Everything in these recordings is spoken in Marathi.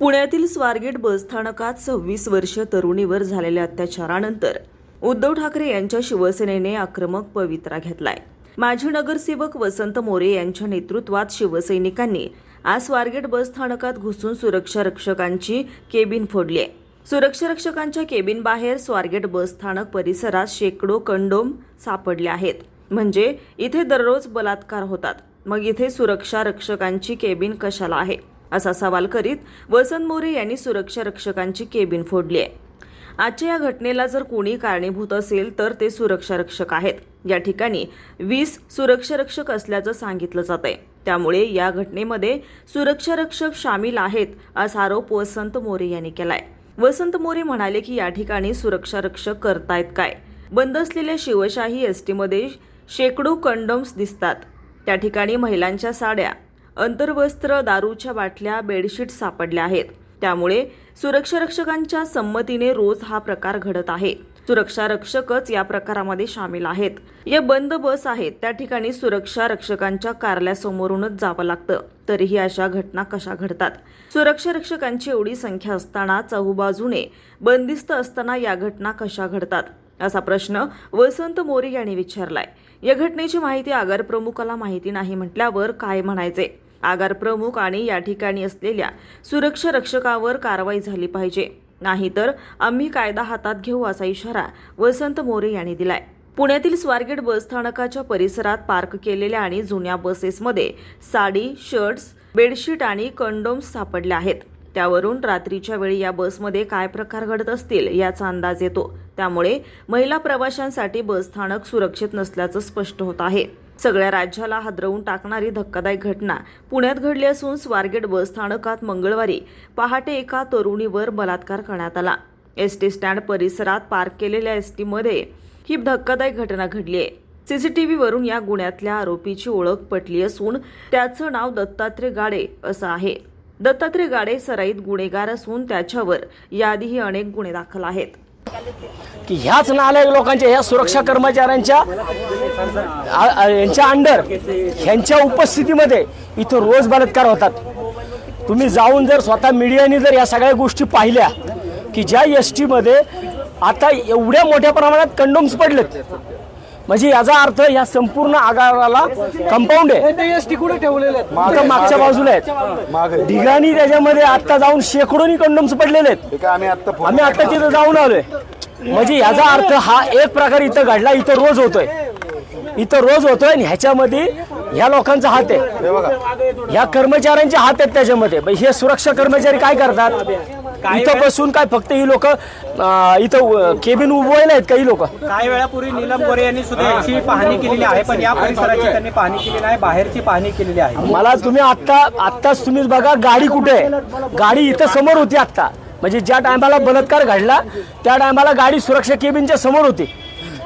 पुण्यातील स्वारगेट बसस्थानकात सव्वीस वर्ष तरुणीवर झालेल्या अत्याचारानंतर उद्धव ठाकरे यांच्या शिवसेनेने आक्रमक पवित्रा घेतलाय. माजी नगरसेवक वसंत मोरे यांच्या नेतृत्वात शिवसैनिकांनी आज स्वारगेट बसस्थानकात घुसून सुरक्षा रक्षकांची केबिन फोडली आहे सुरक्षा रक्षकांच्या केबिन बाहेर स्वारगेट बसस्थानक परिसरात शेकडो कंडोम सापडले आहेत. म्हणजे इथे दररोज बलात्कार होतात. मग इथे सुरक्षा रक्षकांची केबिन कशाला आहे? असा सवाल करीत वसंत मोरे यांनी सुरक्षा रक्षकांची केबिन फोडली आहे. आजच्या या घटनेला जर कोणी कारणीभूत असेल तर ते सुरक्षा रक्षक आहेत. या ठिकाणी वीस सुरक्षा रक्षक असल्याचं सांगितलं जात आहे त्यामुळे या घटनेमध्ये सुरक्षा रक्षक सामील आहेत असा आरोप वसंत मोरे यांनी केलाय. वसंत मोरे म्हणाले की या ठिकाणी सुरक्षा रक्षक करतायत काय? बंद असलेल्या शिवशाही एसटीमध्ये शेकडो कंडोम्स दिसतात. त्या ठिकाणी महिलांच्या साड्या अंतर्वस्त्र दारूच्या बाटल्या बेडशीट सापडल्या आहेत. त्यामुळे सुरक्षा रक्षकांच्या संमतीने रोज हा प्रकार घडत आहे. सुरक्षा रक्षकच या प्रकारामध्ये सामील आहेत. या बंद बस आहेत त्या ठिकाणी सुरक्षा रक्षकांच्या कार्यालयासमोरूनच जावं लागतं. तरीही अशा घटना कशा घडतात? सुरक्षा रक्षकांची एवढी संख्या असताना चहूबाजूने बंदिस्त असताना या घटना कशा घडतात? असा प्रश्न वसंत मोरे यांनी विचारलाय. या घटनेची माहिती आगार प्रमुखाला माहिती नाही म्हटल्यावर काय म्हणायचे? आगार प्रमुख आणि या ठिकाणी असलेल्या सुरक्षा रक्षकावर कारवाई झाली पाहिजे. नाहीतर आम्ही कायदा हातात घेऊ असा इशारा वसंत मोरे यांनी दिलाय. पुण्यातील स्वारगेट बसस्थानकाच्या परिसरात पार्क केलेल्या आणि जुन्या बसेसमध्ये साडी शर्ट्स बेडशीट आणि कंडोम्स सापडल्या आहेत. त्यावरून रात्रीच्या वेळी या बसमध्ये काय प्रकार घडत असतील याचा अंदाज येतो. त्यामुळे महिला प्रवाशांसाठी बसस्थानक सुरक्षित नसल्याचं स्पष्ट होत आहे. सगळ्या राज्याला हादरवून टाकणारी धक्कादायक घटना पुण्यात घडली असून स्वारगेट बसस्थानकात मंगळवारी पहाटे एका तरुणीवर बलात्कार करण्यात आला. एस टी स्टँड परिसरात पार्क केलेल्या एस टीमध्ये ही धक्कादायक घटना घडली आहे. सीसीटीव्हीवरून या गुन्ह्यातल्या आरोपीची ओळख पटली असून त्याचं नाव दत्तात्रय गाडे असं आहे. दत्तात्रय गाडे सराईत गुन्हेगार असून त्याच्यावर याआधीही अनेक गुन्हे दाखल आहेत. की ह्याच नालायक लोकांच्या ह्या सुरक्षा कर्मचाऱ्यांच्या यांच्या अंडर ह्यांच्या उपस्थितीमध्ये इथं रोज बलात्कार होतात. तुम्ही जाऊन जर स्वतः मीडियाने जर या सगळ्या गोष्टी पाहिल्या की ज्या एस टीमध्ये आता एवढ्या मोठ्या प्रमाणात कंडोम्स पडलेत म्हणजे याचा अर्थ या संपूर्ण आगाराला कंपाऊंड आहे. मागच्या बाजूला. आहेत. ढिगाणी त्याच्यामध्ये आता जाऊन शेकडोनी कंडोम्स पडलेले आहेत. आम्ही आता तिथं जाऊन आलोय. म्हणजे याचा अर्थ हा एक प्रकार इथं घडला इथं रोज होतोय. इथं रोज होतोय आणि ह्याच्यामध्ये ह्या लोकांचा हात आहे. हे बघा. ह्या कर्मचाऱ्यांचे हात आहेत त्याच्यामध्ये. हे सुरक्षा कर्मचारी काय करतात? इथं बसून काय फक्त ही लोक इथं केबिन उभवायला आहेत काही लोक? काही वेळापूर्वी नीलम गोरे यांनी सुद्धा याची पाहणी केलेली आहे पण या परिसराची त्यांनी पाहणी केली नाही बाहेरची पाहणी केलेली आहे. मला तुम्ही आत्ता आत्ताच तुम्हीच बघा गाडी कुठे आहे? गाडी इथं समोर होती आत्ता. म्हणजे ज्या टायमाला बलात्कार घडला त्या टायमाला गाडी सुरक्षा केबिनच्या समोर होती.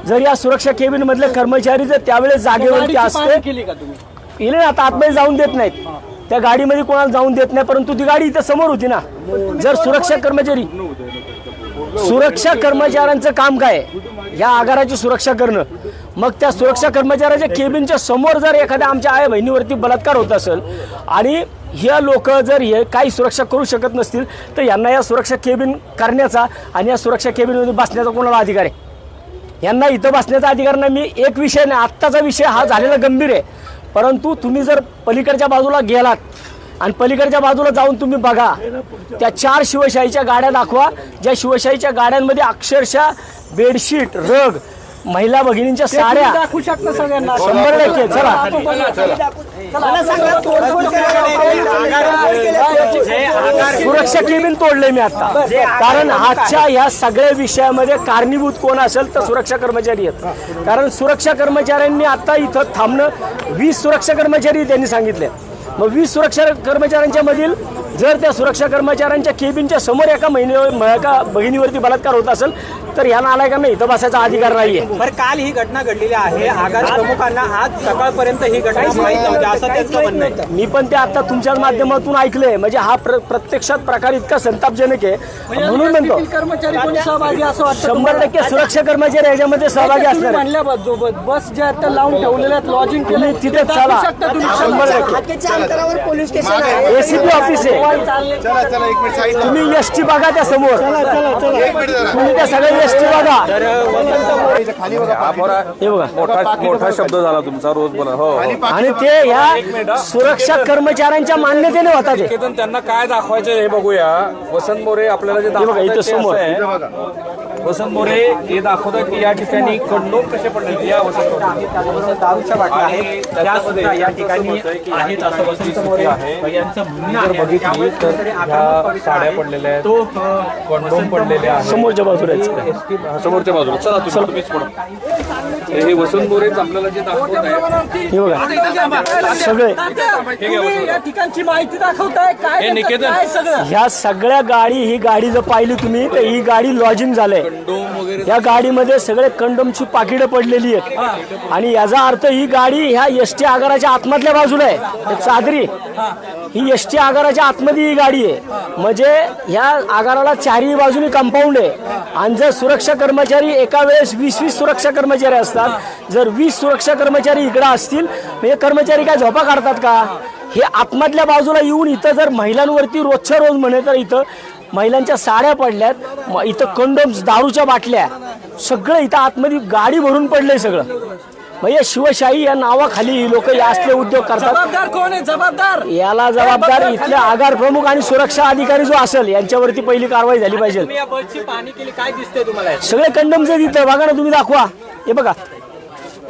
जर या सुरक्षा केबिन मधले कर्मचारी जर त्यावेळेस जागेवरती असते केली का तुम्ही? गेले ना आता आतमध्ये जाऊन देत नाहीत. त्या गाडीमध्ये कोणाला जाऊन देत नाही परंतु ती गाडी इथं समोर होती ना. जर सुरक्षा कर्मचारी सुरक्षा कर्मचाऱ्यांचं काम काय या आगाराची सुरक्षा करणं. मग त्या सुरक्षा कर्मचाऱ्याच्या केबिनच्या समोर जर एखाद्या आमच्या आई बहिणीवरती बलात्कार होत असेल आणि हे लोक जर हे काही सुरक्षा करू शकत नसतील तर यांना या सुरक्षा केबिन करण्याचा आणि या सुरक्षा केबिनमध्ये बसण्याचा कोणाला अधिकार आहे? यांना इथं बसण्याचा अधिकार नाही. मी एक विषय नाही आत्ताचा विषय हा झालेला गंभीर आहे. परंतु तुम्ही जर पलीकडच्या बाजूला गेलात आणि पलीकडच्या बाजूला जाऊन तुम्ही बघा त्या चार शिवशाहीच्या गाड्या दाखवा ज्या शिवशाहीच्या गाड्यांमध्ये अक्षरशः बेडशीट रग महिला भगिनींच्या साड्या. दाखवू शकता सगळ्यांना. शंभर टक्के चला. सुरक्षा केबिन तोडले मी आता. कारण आजच्या या सगळ्या विषयामध्ये कारणीभूत कोण असेल तर सुरक्षा कर्मचारी आहेत. कारण सुरक्षा कर्मचाऱ्यांनी आता इथं थांबणं वीस सुरक्षा कर्मचारी त्यांनी सांगितले. मग वीस सुरक्षा कर्मचाऱ्यांच्या मधील जर त्या सुरक्षा कर्मचाऱ्यांच्या केबिनच्या समोर एका महिने एका बहिणीवरती बलात्कार होत असेल तर ह्या नालायकांना इथं बसायचा अधिकार नाहीये. बरं काल ही घटना घडलेली आहे. आगार प्रमुखांना आज सकाळपर्यंत ही घटना माहीत नव्हती असं त्यांचं म्हणणं आहे. मी पण ते आता तुमच्याच माध्यमातून ऐकलंय. म्हणजे हा प्र- प्रत्यक्षात प्रकार इतका संतापजनक आहे. म्हणून म्हणतो कर्मचारी कोणी सहभागी असं वाटतं शंभर टक्के सुरक्षा कर्मचारी ह्याच्यामध्ये सहभागी तुम्ही असणार म्हणल्या बस जो आता लावून ठेवलेल्या आहेत लॉजिंग तुम्ही तिथेच चाला. शंभर टक्के. हाकेच्या अंतरावर पोलीस स्टेशन आहे. एसीपी ऑफिस आहे. चला चला एक मिनिट साईड तुम्ही एस टी बघा त्या समोर. एक मिनिट जरा तुम्ही त्या सगळ्या एस टी बघा. खाली बघा हे बघा. मोठा मोठा शब्द झाला तुमचा रोज बोला. हो हो. आणि ते ह्या सुरक्षा कर्मचाऱ्यांच्या मान्यतेने होता ते. त्यांना काय दाखवायचं हे बघूया. वसंत मोरे आपल्याला जे बघा, दाखवतात इथं ते समोर. आहे. वसंत मोरे हे दाखवतात की या ठिकाणी कंडोम कसे पडले या वसंत मोरे. दारूच्या बाटल्या आहेत त्या त्याच्यामध्ये सुद्धा या ठिकाणी आहे आहेत असं वसंत मोरे आहे, यांचं म्हणणं जर आहे बघितली तर ह्या साड्या आहे. पडलेल्या आहेत. तो कंडोम पडलेले आहेत समोरच्या बाजूला. हा, समोरच्या बाजूला चला तुम्ही तुम्हीच पुढं. हे वसंत मोरेच आपल्याला जे दाखवत आहे हे बघा सगळे या ठिकाणची माहिती दाखवताय काय हे निकेतन. काय सगळं ह्या सगळ्या गाडी ही गाडी जर पाहिली तुम्ही तर ही गाडी लॉजिंग झालंय कंडोम वगैरे या गाडीमध्ये सगळे कंडोमची पाकिटं पडलेली आहेत. आणि याचा अर्थ ही गाडी ह्या एस टी आगाराच्या आतमधल्या बाजूला आहे. हे चादरी. ही. एस टी आगाराच्या आतमध्ये ही गाडी आहे. म्हणजे ह्या आगाराला चारही बाजूनी कंपाऊंड आहे. आणि जर सुरक्षा कर्मचारी एका वेळेस वीस वीस सुरक्षा कर्मचारी असतात जर वीस सुरक्षा कर्मचारी इकडे असतील म्हणजे कर्मचारी काय झोपा काढतात का? हे आतमधल्या बाजूला येऊन इथं जर महिलांवरती रोजच्या रोज म्हणे तर इथं महिलांच्या साड्या पडल्यात. इथं कंडोम्स दारूच्या बाटल्या. सगळं इथं आतमध्ये गाडी भरून पडलंय सगळं. म्हणजे शिवशाही या नावाखाली ही लोक या असले उद्योग करतात. जबाबदार कोण आहे? जबाबदार. याला जबाबदार इथले आगार प्रमुख आणि सुरक्षा अधिकारी जो असेल यांच्यावरती पहिली कारवाई झाली पाहिजे. केली काय दिसते तुम्हाला? सगळे कंडम्स आहेत इथं. बघा ना तुम्ही दाखवा. हे बघा.